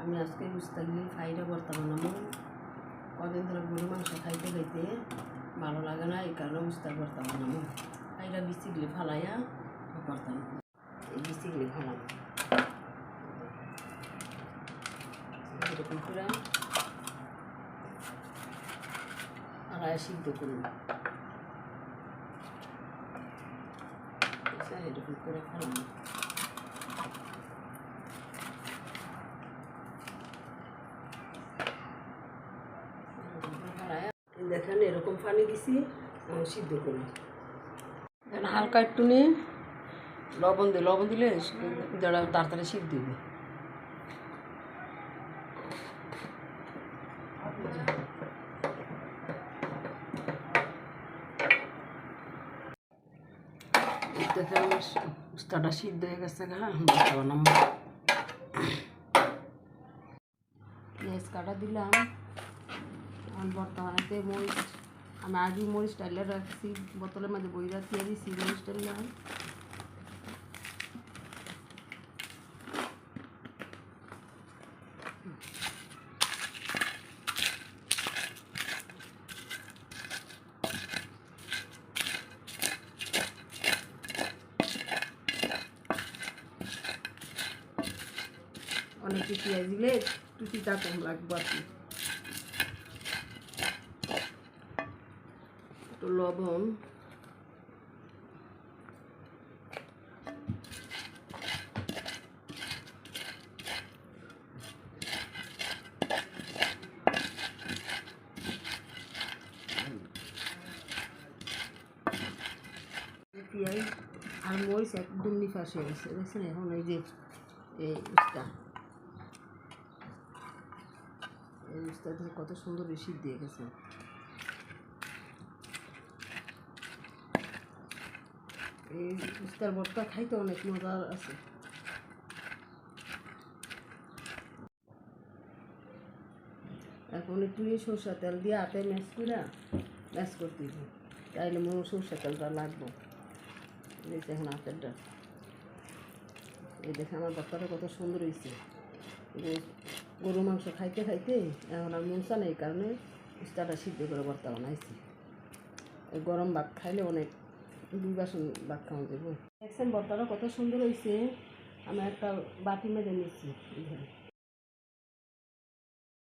আমি আজকে বুঝতালি ফাইটা করতাম না। কদিন ধরে গরু মাংস খাইতে খাইতে ভালো লাগে না, এই কারণে বুঝতে করতাম না ফাইটা বিচিকলি ফালাইয়া করতাম। এই বিচিকলি ফালাম। এরকম করে ফালাইয়া সিদ্ধ করুন এরকম করে ফালাম দেখেন এরকম পানি দিছি সিদ্ধ করি। এখন হালকা একটু নিয়ে লবণ দিই লবণ দিলে যারা তাড়াতাড়ি সিদ্ধ দিবে দেখেন উস্তাটা সিদ্ধ হয়ে গেছে গা বানাম। পেঁয়াজ কাটা দিলাম। এখন বর্তমানেতে মরিচ আমি আগে মরিচ টাইলে রাখছি, বোতলের মধ্যে বই রাখিয়ে দিছি, মরিচ টাইলে অনেকে পেঁয়াজ দিলে টুটিটা কম লাগবে আর কি। একটু লবণ। পেঁয়াজ আর মরিচ একদম নিফাস হয়ে গেছে। দেখছেন এখন এই যে, এই উস্তা এই উস্তা থেকে কত সুন্দর রেসিপ দিয়ে গেছে। এই উস্তার ভর্তা খাইতে অনেক মজা আছে। এখন একটু সরষা তেল দিয়ে হাতে ম্যাশ করে ম্যাশ করতে দিব তাইলে মনে সরষা তেলটা লাগবে। এই এখন ডাল। এই দেখে আমার ভর্তাটা কত সুন্দর হয়েছে গরু মাংস খাইতে খাইতে এখন আর মনসা নেই, কারণে উস্তাটা সিদ্ধ করে ভর্তা বানাইছি। এই গরম ভাত খাইলে অনেক দুই বাসন ভাত খাওয়া যাব। দেখছেন বর্তারা কত সুন্দর হয়েছে আমি একটা বাটি মেরে নিচ্ছি